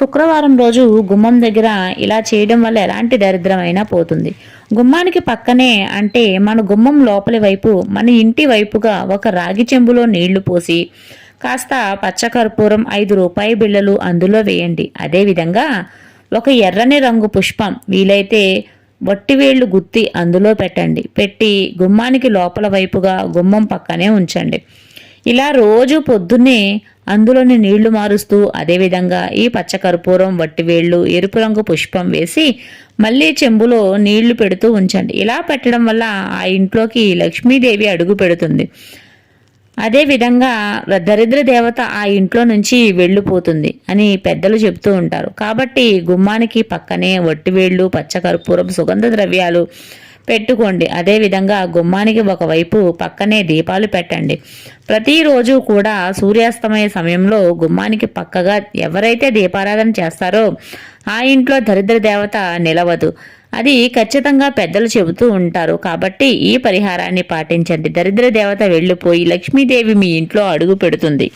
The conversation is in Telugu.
శుక్రవారం రోజు గుమ్మం దగ్గర ఇలా చేయడం వల్ల ఎలాంటి దరిద్రమైనా పోతుంది. గుమ్మానికి పక్కనే అంటే మన గుమ్మం లోపలి వైపు మన ఇంటి వైపుగా ఒక రాగి చెంబులో నీళ్ళు పోసి కాస్త పచ్చకర్పూరం ఐదు రూపాయి బిళ్ళలు అందులో వేయండి. అదేవిధంగా ఒక ఎర్రని రంగు పుష్పం వీలైతే వట్టివేళ్ళు గుత్తి అందులో పెట్టండి. పెట్టి గుమ్మానికి లోపల వైపుగా గుమ్మం పక్కనే ఉంచండి. ఇలా రోజు పొద్దున్నే అందులోని నీళ్ళు మారుస్తూ అదేవిధంగా ఈ పచ్చకర్పూరం వట్టివేళ్ళు ఎరుపు రంగు పుష్పం వేసి మళ్ళీ చెంబులో నీళ్ళు పెడుతూ ఉంచండి. ఇలా పెట్టడం వల్ల ఆ ఇంట్లోకి లక్ష్మీదేవి అడుగు పెడుతుంది. అదే విధంగా దరిద్ర దేవత ఆ ఇంట్లో నుంచి వెళ్ళిపోతుంది అని పెద్దలు చెప్తూ ఉంటారు. కాబట్టి గుమ్మానికి పక్కనే వట్టివేళ్ళు పచ్చకర్పూరం సుగంధ ద్రవ్యాలు పెట్టుకోండి. అదేవిధంగా గుమ్మానికి ఒకవైపు పక్కనే దీపాలు పెట్టండి. ప్రతిరోజు కూడా సూర్యాస్తమయ సమయంలో గుమ్మానికి పక్కగా ఎవరైతే దీపారాధన చేస్తారో ఆ ఇంట్లో దరిద్ర దేవత నిలవదు. అది ఖచ్చితంగా పెద్దలు చెబుతూ ఉంటారు. కాబట్టి ఈ పరిహారాన్ని పాటించండి. దరిద్ర దేవత వెళ్ళిపోయి లక్ష్మీదేవి మీ ఇంట్లో అడుగు పెడుతుంది.